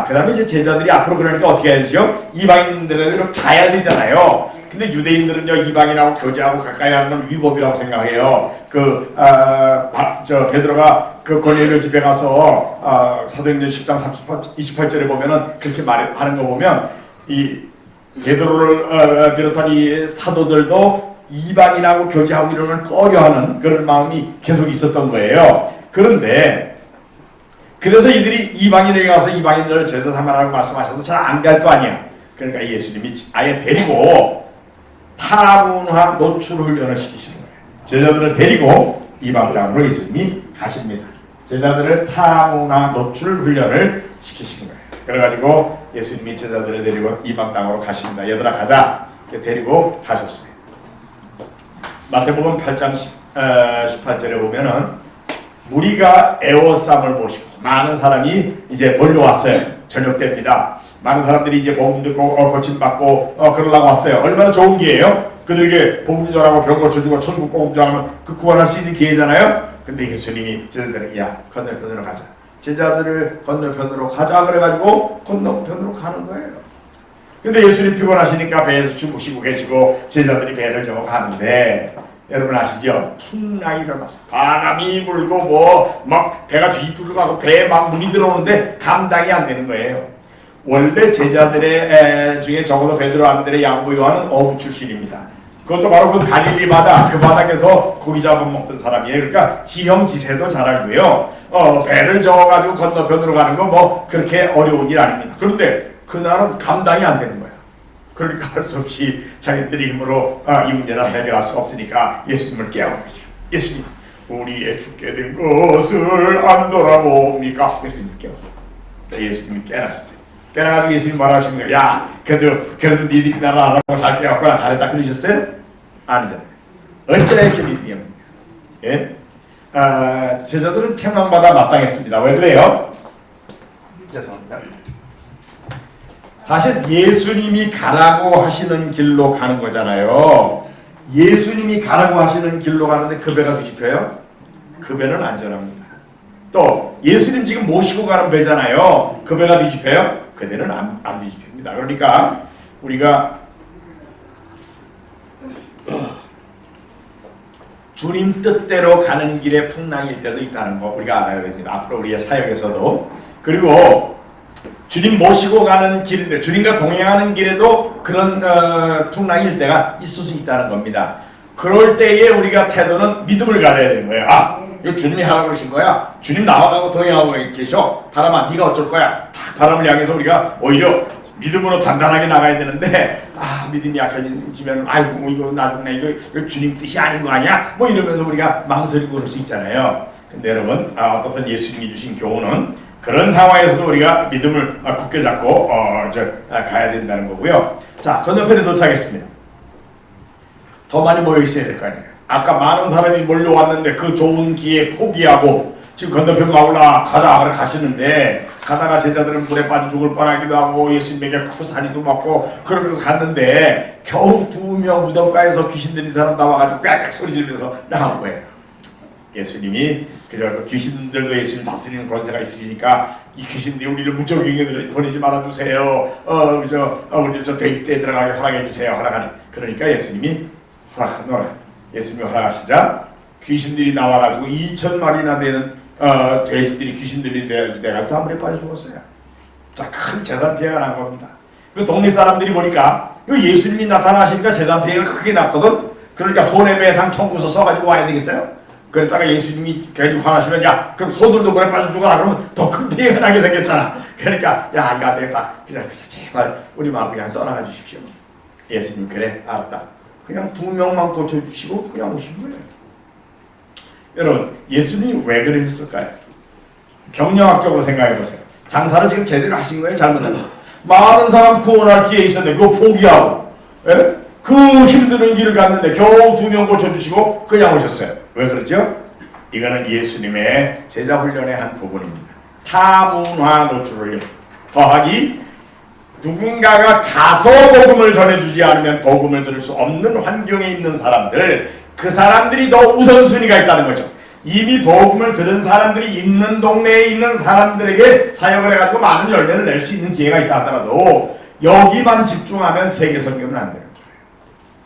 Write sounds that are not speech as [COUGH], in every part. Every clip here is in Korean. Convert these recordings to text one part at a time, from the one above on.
자, 그 다음에 이제 제자들이 앞으로 그러니까 어떻게 해야 되죠? 이방인들은 가야 되잖아요. 근데 유대인들은요, 이방인하고 교제하고 가까이 하는 건 위법이라고 생각해요. 그, 아, 바- 저, 베드로가 그 고넬료 집에 가서, 아, 사도행전 10장 38, 28절에 보면은 그렇게 말 하는 거 보면, 이, 베드로를 어, 비롯한 이 사도들도 이방인하고 교제하고 이런 걸 꺼려하는 그런 마음이 계속 있었던 거예요. 그런데 그래서 이들이 이방인에게 가서 이방인들을 제자 삼아라고 말씀하셔도 잘 안 갈 거 아니야. 그러니까 예수님이 아예 데리고 타문화 노출 훈련을 시키시는 거예요. 제자들을 데리고 이방 땅으로 예수님이 가십니다. 제자들을 타문화 노출 훈련을 시키시는 거예요. 그래가지고 예수님이 제자들을 데리고 이방 땅으로 가십니다. 얘들아 가자. 데리고 가셨어요. 마태복음 8장 10, 어, 18절에 보면은 무리가 애워쌈을 모시고 많은 사람이 이제 몰려왔어요. 저녁 때입니다. 많은 사람들이 이제 복음 듣고 어, 고침받고 어, 그러려고 왔어요. 얼마나 좋은 기회예요? 그들에게 복음 전하고 병 고쳐주고 천국 복음 전하면 그 구원할 수 있는 기회잖아요. 근데 예수님이 제자들에게 야 건너편으로 가자. 제자들을 건너편으로 가자 그래가지고 건너편으로 가는 거예요. 근데 예수님 피곤하시니까 배에서 주무시고 계시고 제자들이 배를 저어 가는데 여러분 아시죠? 풍랑이 일어나서 바람이 불고 뭐 막 배가 뒤집고 가고 배에 막 물이 들어오는데 감당이 안 되는 거예요. 원래 제자들의 에, 중에 적어도 베드로 안드레 양보 요한은 어부 출신입니다. 그것도 바로 그 갈릴리 바다 그 바닥에서 고기 잡아 먹던 사람이에요. 그러니까 지형 지세도 잘 알고요. 어, 배를 저어가지고 건너편으로 가는 거 뭐 그렇게 어려운 일 아닙니다. 그런데 그날은 감당이 안 되는 거야. 그러니까 할 수 없이 자기들의 힘으로 아, 이 문제를 해결할 수 없으니까 예수님을 깨우는 거죠. 예수님, 우리의 죽게 된 것을 안 돌아봅니까? 예수님 깨웠어요. 예수님이 깨나셨어요. 깨나가지고 예수님 뭐라 하시는 거예요? 야, 그래도, 그래도 니들이 나를 알아보고 잘 깨웠구나. 잘했다. 그러셨어요? 아니잖아요. 어찌나 이렇게 믿음이 없느냐. 예? 아, 제자들은 책망받아 마땅했습니다. 왜 그래요? 죄송합니다. 사실 예수님이 가라고 하시는 길로 가는 거잖아요. 예수님이 가라고 하시는 길로 가는데 그 배가 뒤집혀요? 그 배는 안전합니다. 또 예수님 지금 모시고 가는 배잖아요. 그 배가 뒤집혀요? 그 배는 안, 안 뒤집힙니다. 그러니까 우리가 주님 뜻대로 가는 길에 풍랑일 때도 있다는 거 우리가 알아야 됩니다. 앞으로 우리의 사역에서도 그리고 주님 모시고 가는 길인데 주님과 동행하는 길에도 그런 어, 풍랑일 때가 있을 수 있다는 겁니다. 그럴 때에 우리가 태도는 믿음을 가져야 되는 거예요. 아, 이거 주님이 하라고 그러신 거야. 주님 나와가고 동행하고 계셔. 바람아, 네가 어쩔 거야. 탁 바람을 향해서 우리가 오히려 믿음으로 단단하게 나가야 되는데 아 믿음이 약해지면 아이고 뭐 이거 나중에 이거, 이거 주님 뜻이 아닌 거 아니야? 뭐 이러면서 우리가 망설이고 그럴 수 있잖아요. 근데 여러분 아, 어떻든 예수님이 주신 교훈은 그런 상황에서도 우리가 믿음을 아, 굳게 잡고 어, 저, 아, 가야 된다는 거고요. 자 건너편에 도착했습니다. 더 많이 모여 있어야 될 거 아니에요. 아까 많은 사람이 몰려왔는데 그 좋은 기회 포기하고 지금 건너편 마을라 가다 그래 가시는데 가다가 제자들은 물에 빠져 죽을 뻔하기도 하고 예수님에게 쿠사리도 맞고 그러면서 갔는데 겨우 두 명 무덤가에서 귀신 들린 사람 나와가지고 꽥꽥 소리 지르면서 나온 거예요. 예수님이 그저 그 귀신들도 예수님 다스리는 권세가 있으니까 이 귀신들이 우리를 무적에게 보내지 말아 주세요. 어 그저 어, 우리 저 돼지떼에 들어가게 허락해 주세요. 허락하니 그러니까 예수님이 허락하노라. 예수님이 허락하시자 귀신들이 나와가지고 2천 마리나 되는 어, 돼지들이 귀신들이 돼가 다 물에 빠져 죽었어요. 자, 큰 재산 피해가 난 겁니다. 그 동네 사람들이 보니까 예수님이 나타나시니까 재산 피해가 크게 났거든. 그러니까 손해배상 청구서 써가지고 와야 되겠어요. 그랬다가 예수님이 괜히 화나시면 야 그럼 소들도 물에 빠져 죽어라 그러면 더 큰 피해가 나게 생겼잖아. 그러니까 야 이거 안 되겠다. 그래 제발 우리 마음 그냥 떠나가 주십시오. 예수님 그래 알았다. 그냥 두 명만 고쳐주시고 그냥 오신 거예요. 여러분 예수님이 왜 그러셨을까요? 경영학적으로 생각해 보세요. 장사를 지금 제대로 하신 거예요? 거예요? 많은 사람 구원할 기회 있었는데 그거 포기하고 예? 그 힘드는 길을 갔는데 겨우 두 명 고쳐주시고 그냥 오셨어요. 왜 그러죠? 이거는 예수님의 제자 훈련의 한 부분입니다. 타문화 노출 훈련. 더하기 누군가가 가서 복음을 전해주지 않으면 복음을 들을 수 없는 환경에 있는 사람들 그 사람들이 더 우선순위가 있다는 거죠. 이미 복음을 들은 사람들이 있는 동네에 있는 사람들에게 사역을 해가지고 많은 열매를 낼 수 있는 기회가 있다 하더라도 여기만 집중하면 세계 선교는 안 거예요.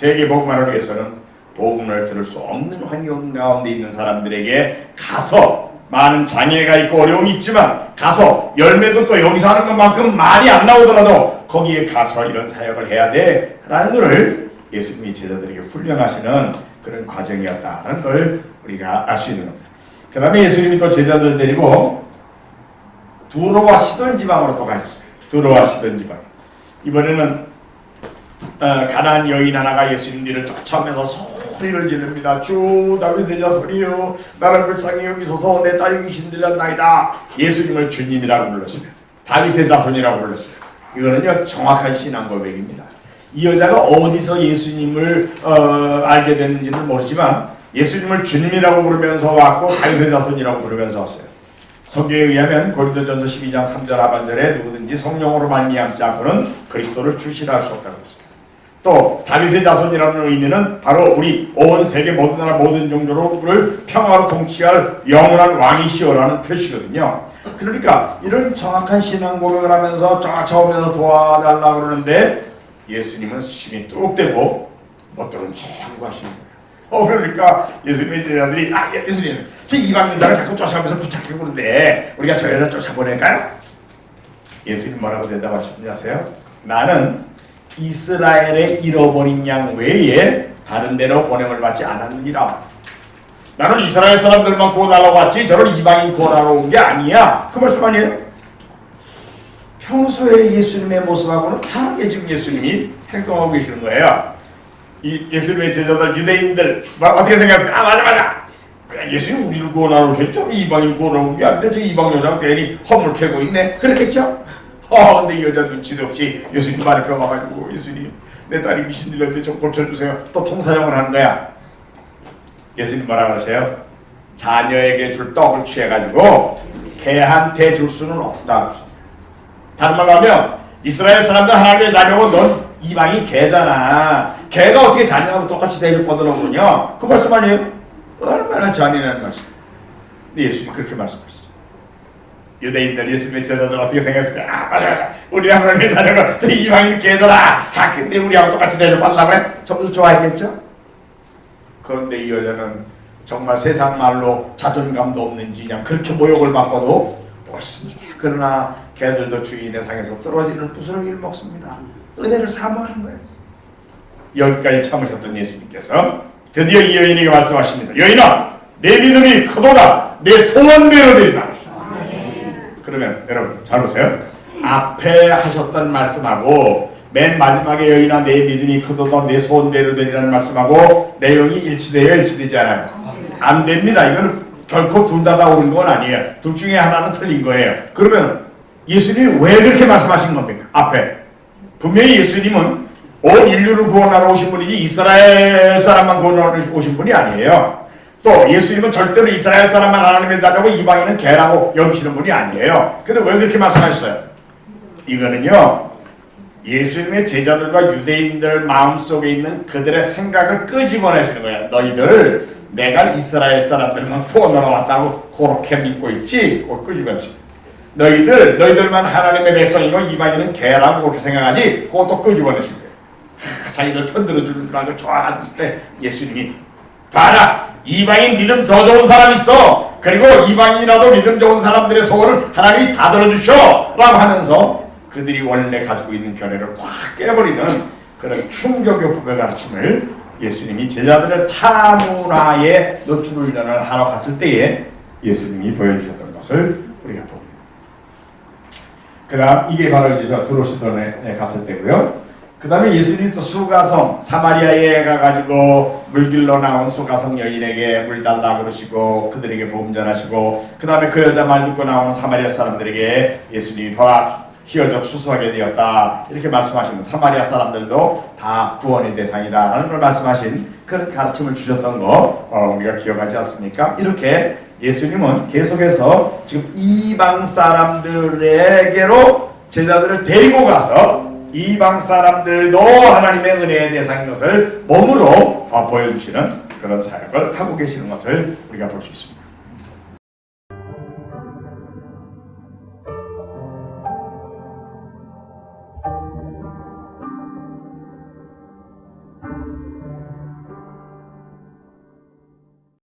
세계 복음화를 위해서는 복음을 들을 수 없는 환경 가운데 있는 사람들에게 가서 많은 장애가 있고 어려움이 있지만 가서 열매도 또 여기서 하는 것만큼 말이 안 나오더라도 거기에 가서 이런 사역을 해야 돼 라는 것을 예수님이 제자들에게 훈련하시는 그런 과정이었다는 걸 우리가 알 수 있는 겁니다. 그 다음에 예수님이 또 제자들 데리고 두로와 시돈 지방으로 또 가셨어요. 두로와 시돈 지방. 이번에는 어, 가난 여인 하나가 예수님들을 쫓아오면서 소리를 지릅니다. 주 다윗의 자손이여 나를 불쌍히 여기소서 내 딸이 귀신 들렸나이다. 예수님을 주님이라고 불렀어요. 다윗의 자손이라고 불렀어요. 이거는요 정확한 신앙 고백입니다. 이 여자가 어디서 예수님을 어, 알게 됐는지는 모르지만 예수님을 주님이라고 부르면서 왔고 다윗의 자손이라고 부르면서 왔어요. 성경에 의하면 고린도전서 12장 3절 하반절에 누구든지 성령으로 말미암지 않고는 그리스도를 출시할 수 없다고 했어요. 또 다윗의 자손이라는 의미는 바로 우리 온 세계 모든 나라 모든 종교를 평화로 통치할 영원한 왕이시오라는 표시거든요. 그러니까 이런 정확한 신앙 고백을 하면서 쫓아오면서 도와달라고 그러는데 예수님은 심이 뚝 대고 못 들은 척 하시는 거예요. 어 그러니까 예수님의 제자들이 아 예, 예수님 저 이방 여자를 자꾸 쫓아가면서 붙잡히고 그러는데 우리가 저 여자 쫓아보낼까요? 예수님 뭐라고 대답하시는지 아세요? 나는 이스라엘의 잃어버린 양 외에 다른 데로 보냄을 받지 않았느니라. 나는 이스라엘 사람들만 구원하러 왔지 저를 이방인 구원하러 온 게 아니야. 그 말씀 아니에요? 평소에 예수님의 모습하고는 다르게 지금 예수님이 행동하고 계시는 거예요. 이 예수님의 제자들 유대인들 막 어떻게 생각하세요? 아 맞아 맞아. 예수님 우리를 구원하러 오셨죠? 이방인 구원하러 온 게 아닌데 저 이방 여자가 괜히 허물 캐고 있네. 그렇겠죠? 어, 근데 이 여자 눈치도 없이 예수님 말 앞에 와가지고 예수님 내 딸이 귀신 들렸는데 좀 고쳐주세요. 또 통사용을 하는 거야. 예수님 뭐라 그러세요? 자녀에게 줄 떡을 취해가지고 개한테 줄 수는 없다. 다른 말로 하면 이스라엘 사람들 하나님의 자녀고 넌 이방이 개잖아. 개가 어떻게 자녀하고 똑같이 대접 받으라고 그러냐? 그 말씀 아니에요? 얼마나 잔인한 말씀. 근데 예수님이 그렇게 말씀하셨어요. 유대인들 예수님의 제자들 어떻게 생각했을까? 아 맞아 맞아 우리 하나님의 자녀가 저 이방인 개잖아. 아 근데 우리하고 똑같이 대접 받으려고 해? 전부 좋아했겠죠? 그런데 이 여자는 정말 세상 말로 자존감도 없는지 그냥 그렇게 모욕을 받고도 옳습니다. 그러나 개들도 주인의 상에서 떨어지는 부스러기를 먹습니다. 은혜를 사모하는 거예요. 여기까지 참으셨던 예수님께서 드디어 이 여인에게 말씀하십니다. 여인아, 내 믿음이 크도다. 내 소원대로 되리라. 그러면 여러분 잘 보세요. 앞에 하셨던 말씀하고 맨 마지막에 여인아 내 믿음이 크도다 내 소원대로 되리라는 말씀하고 내용이 일치돼요 일치되지 않아요? 안 됩니다. 이거는 결코 둘 다 다 옳은 건 아니에요. 둘 중에 하나는 틀린 거예요. 그러면 예수님이 왜 그렇게 말씀하신 겁니까? 앞에 분명히 예수님은 온 인류를 구원하러 오신 분이지 이스라엘 사람만 구원하러 오신 분이 아니에요. 또 예수님은 절대로 이스라엘 사람만 하나님의 자녀고 이방인은 개라고 여기시는 분이 아니에요. 근데 왜 그렇게 말씀하셨어요? 이거는요. 예수님의 제자들과 유대인들 마음속에 있는 그들의 생각을 끄집어내시는 거야. 너희들 내가 이스라엘 사람들만 구원하러 왔다고 그렇게 믿고 있지? 그걸 끄집어내시는 거야. 너희들 너희들만 하나님의 백성이고 이방인은 개라고 그렇게 생각하지? 그것도 끄집어내시는 거야. [LAUGHS] 자기들 편들어주는 줄 알고 좋아하실 때 예수님이 봐라 이방인 믿음 더 좋은 사람 있어 그리고 이방인이라도 믿음 좋은 사람들의 소원을 하나님이 다 들어주셔 라고 하면서 그들이 원래 가지고 있는 견해를 확 깨버리는 그런 충격요법의 가르침을 예수님이 제자들을 타문화의 노출 훈련을 하러 갔을 때에 예수님이 보여주셨던 것을 우리가 봅니다. 그 다음 이게 바로 이제 저 두로시돈에 갔을 때고요. 그 다음에 예수님이 또 수가성 사마리아에 가가지고 물길로 나온 수가성 여인에게 물 달라 그러시고 그들에게 복음 전하시고 그 다음에 그 여자 말 듣고 나오는 사마리아 사람들에게 예수님이 봐 휘어져 추수하게 되었다 이렇게 말씀하시는 사마리아 사람들도 다 구원의 대상이다 라는 걸 말씀하신 그런 가르침을 주셨던 거 어, 우리가 기억하지 않습니까? 이렇게 예수님은 계속해서 지금 이방 사람들에게로 제자들을 데리고 가서 이방 사람들도 하나님의 은혜의 대상인 것을 몸으로 어, 보여주시는 그런 사역을 하고 계시는 것을 우리가 볼 수 있습니다.